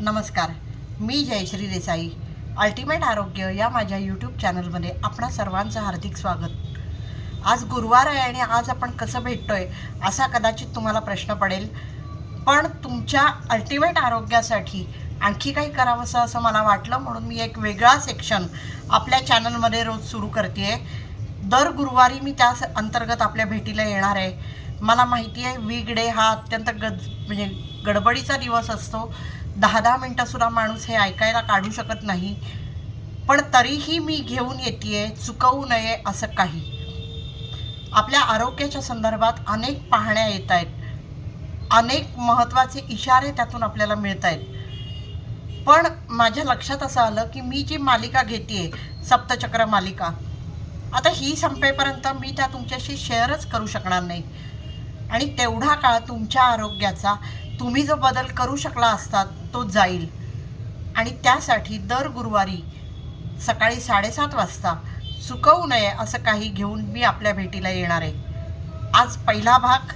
नमस्कार. मी जयश्री देसाई अल्टिमेट आरोग्य या माझ्या यूट्यूब चॅनलमध्ये आपणा सर्वांचं हार्दिक स्वागत. आज गुरुवार आहे आणि आज आपण कसं भेटतो आहे असा कदाचित तुम्हाला प्रश्न पडेल. पण तुमच्या अल्टिमेट आरोग्यासाठी आणखी काही करावंसं असं मला वाटलं म्हणून मी एक वेगळा सेक्शन आपल्या चॅनलमध्ये रोज सुरू करते दर गुरुवारी मी त्या अंतर्गत आपल्या भेटीला येणार आहे. मला माहिती आहे वीक डे हा अत्यंत गज म्हणजे गडबडीचा दिवस असतो. दहा दहा मिनटंसुद्धा माणूस हे ऐकायला काढू शकत नाही. पण तरीही मी घेऊन येते चुकवू नये असं काही. आपल्या आरोग्याच्या संदर्भात अनेक पाहण्या येत आहेत. अनेक महत्त्वाचे इशारे त्यातून आपल्याला मिळत आहेत. पण माझ्या लक्षात असं आलं की मी जी मालिका घेते सप्तचक्र मालिका आता ही संपेपर्यंत मी त्या तुमच्याशी शेअरच करू शकणार नाही. आणि तेवढा काळ तुमच्या आरोग्याचा तुम्ही जो बदल करू शकला असतात तो जाईल. आणि त्यासाठी दर गुरुवारी सकाळी साडेसात वाजता चुकवू नये असं काही घेऊन मी आपल्या भेटीला येणार आहे. आज पहिला भाग.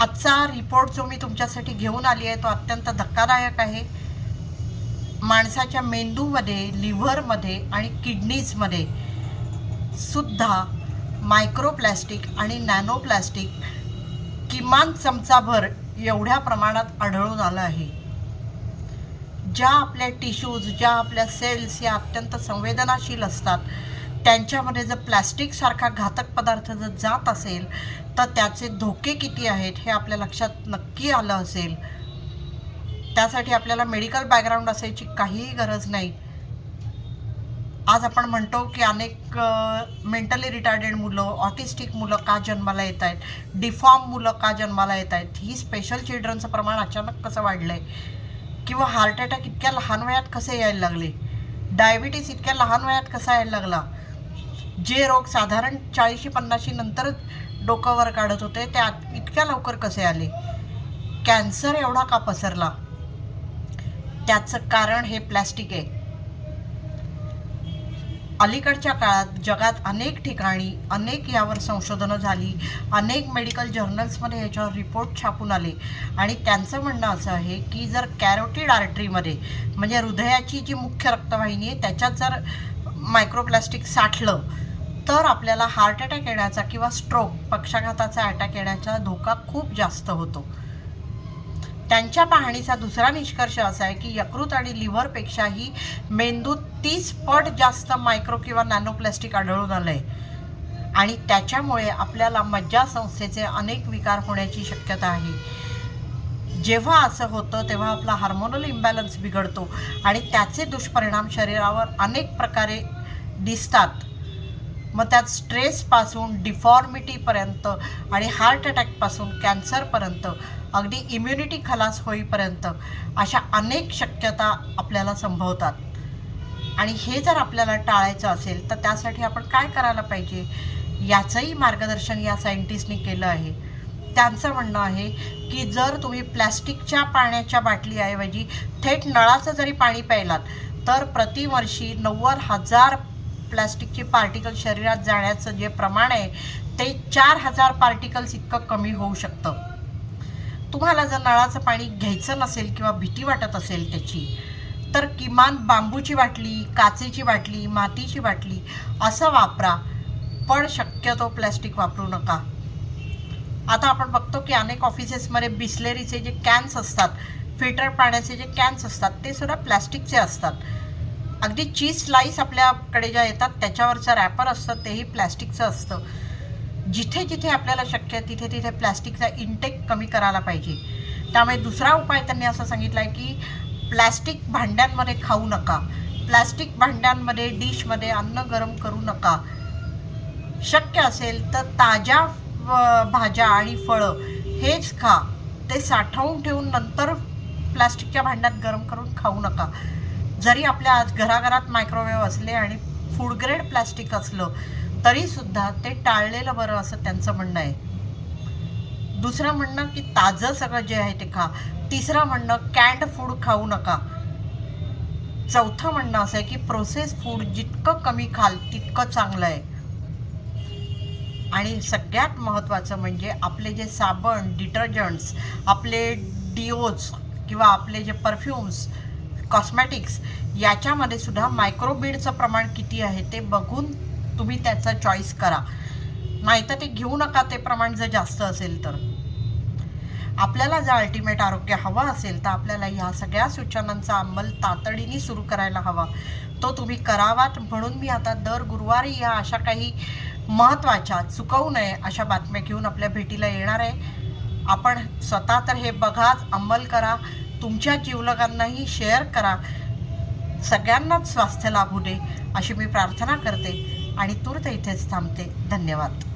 आजचा रिपोर्ट जो मी तुमच्यासाठी घेऊन आली आहे तो अत्यंत धक्कादायक आहे. माणसाच्या मेंदूमध्ये लिव्हरमध्ये आणि किडनीजमध्ये सुद्धा मायक्रोप्लॅस्टिक आणि नॅनोप्लॅस्टिक किमान चमचाभर एवढ्या प्रमाणात आढळून आलं आहे. ज्या आपल्या टिश्यूज ज्या आपल्या सेल्स या अत्यंत संवेदनाशील असतात त्यांच्यामध्ये जर प्लॅस्टिकसारखा घातक पदार्थ जर जात असेल तर त्याचे धोके किती आहेत हे आपल्या लक्षात नक्की आलं असेल. त्यासाठी आपल्याला मेडिकल बॅकग्राऊंड असायची काहीही गरज नाही. आज आपण म्हणतो की अनेक मेंटली रिटार्डेड मुलं ऑटिस्टिक मुलं का जन्माला येत आहेत? डिफॉर्म मुलं का जन्माला येत आहेत? ही स्पेशल चिल्ड्रनचं प्रमाण अचानक कसं वाढलं आहे किंवा हार्ट अटॅक इतक्या लहान वयात कसे यायला लागले? डायबिटीस इतक्या लहान वयात कसा यायला लागला? जे रोग साधारण चाळीशी पन्नाशी नंतरच डोकं वर काढत होते ते इतक्या लवकर कसे आले? कॅन्सर एवढा का पसरला? त्याचं कारण हे प्लॅस्टिक आहे. अलीकडच्या काळात जगात अनेक ठिकाणी अनेक यावर संशोधनं झाली. अनेक मेडिकल जर्नल्समध्ये याच्यावर रिपोर्ट छापून आले. आणि त्यांचं म्हणणं असं आहे की जर कॅरोटिड आर्टरीमध्ये म्हणजे हृदयाची जी मुख्य रक्तवाहिनी आहे त्याच्यात जर मायक्रोप्लास्टिक साठलं तर आपल्याला हार्ट अटॅक येण्याचा किंवा स्ट्रोक पक्षाघाताचा अटॅक येण्याचा धोका खूप जास्त होतो. त्यांच्या पाहणीचा दुसरा निष्कर्ष असा आहे की यकृत आणि लिव्हरपेक्षाही मेंदूत तीस पट जास्त मायक्रो किंवा नॅनोप्लॅस्टिक आढळून आलं आहे आणि त्याच्यामुळे आपल्याला मज्जासंस्थेचे अनेक विकार होण्याची शक्यता आहे. जेव्हा असं होतं तेव्हा आपला हार्मोनल इम्बॅलन्स बिघडतो आणि त्याचे दुष्परिणाम शरीरावर अनेक प्रकारे दिसतात. मग त्यात स्ट्रेसपासून डिफॉर्मिटीपर्यंत आणि हार्ट अटॅकपासून कॅन्सरपर्यंत अगदी इम्युनिटी खलास होईपर्यंत अशा अनेक शक्यता आपल्याला संभवतात. आणि हे जर आपल्याला टाळायचं असेल तर त्यासाठी आपण काय करायला पाहिजे? याचंही मार्गदर्शन या सायंटिस्टनी केलं आहे. त्यांचं म्हणणं आहे की जर तुम्ही प्लॅस्टिकच्या पाण्याच्या बाटलीऐवजी थेट नळाचं जरी पाणी प्यायलात तर प्रतिवर्षी नव्वद हजार प्लॅस्टिकचे पार्टिकल शरीरात जाण्याचं जे प्रमाण आहे ते चार हजार पार्टिकल्स इतकं कमी होऊ शकतं. तुम्हाला जर नळाचं पाणी घ्यायचं नसेल किंवा भीती वाटत असेल त्याची तर किमान बांबूची बाटली काचेची बाटली मातीची बाटली असं वापरा पण शक्यतो प्लॅस्टिक वापरू नका. आता आपण बघतो की अनेक ऑफिसेसमध्ये बिस्लेरीचे जे कॅन्स असतात फिल्टर पाण्याचे जे कॅन्स असतात ते सुद्धा प्लॅस्टिकचे असतात. अगदी चीज स्लाईस आपल्याकडे ज्या येतात त्याच्यावरचं रॅपर असतं तेही प्लॅस्टिकचं असतं. जिथे जिथे आपल्याला शक्य आहे तिथे तिथे प्लॅस्टिकचा इंटेक कमी करायला पाहिजे. त्यामुळे दुसरा उपाय त्यांनी असं सांगितला आहे की प्लॅस्टिक भांड्यांमध्ये खाऊ नका. प्लॅस्टिक भांड्यांमध्ये डिशमध्ये अन्न गरम करू नका. शक्य असेल तर ताज्या भाज्या आणि फळं हेच खा. ते साठवून ठेवून नंतर प्लॅस्टिकच्या भांड्यात गरम करून खाऊ नका. जरी आपल्या आज घराघरात मायक्रोवेव्ह असले आणि फूड ग्रेड प्लास्टिक असलं तरीसुद्धा ते टाळलेलं बरं असं त्यांचं म्हणणं आहे. दुसरं म्हणणं की ताजं सगळं जे आहे ते खा. तिसरं म्हणणं कॅन्ड फूड खाऊ नका. चौथं म्हणणं असं आहे की प्रोसेस फूड जितकं कमी खाल तितकं चांगलं आहे. आणि सगळ्यात महत्त्वाचं म्हणजे आपले जे साबण डिटर्जंट्स आपले डिओज किंवा आपले जे परफ्युम्स कॉस्मॅटिक्स याच्यामध्ये सुद्धा मायक्रोबीडचं प्रमाण किती आहे ते बघून तुम्ही त्याचा चॉईस करा. नाहीतर ते घेऊ नका ते प्रमाण जर जास्त असेल तर. आपल्याला जर अल्टिमेट आरोग्य हवं असेल तर आपल्याला ह्या सगळ्या सूचनांचा अंमल तातडीने सुरू करायला हवा. तो तुम्ही करावात म्हणून मी आता दर गुरुवारी ह्या अशा काही महत्त्वाच्या चुकवू नये अशा बातम्या घेऊन आपल्या भेटीला येणार आहे. आपण स्वतः तर हे बघाच अंमल करा. तुमच्या जीवलगांनाही शेअर करा. सगळ्यांनाच स्वास्थ्य लाभू दे अशी मी प्रार्थना करते आणि तूर्त इथेच थांबते. धन्यवाद.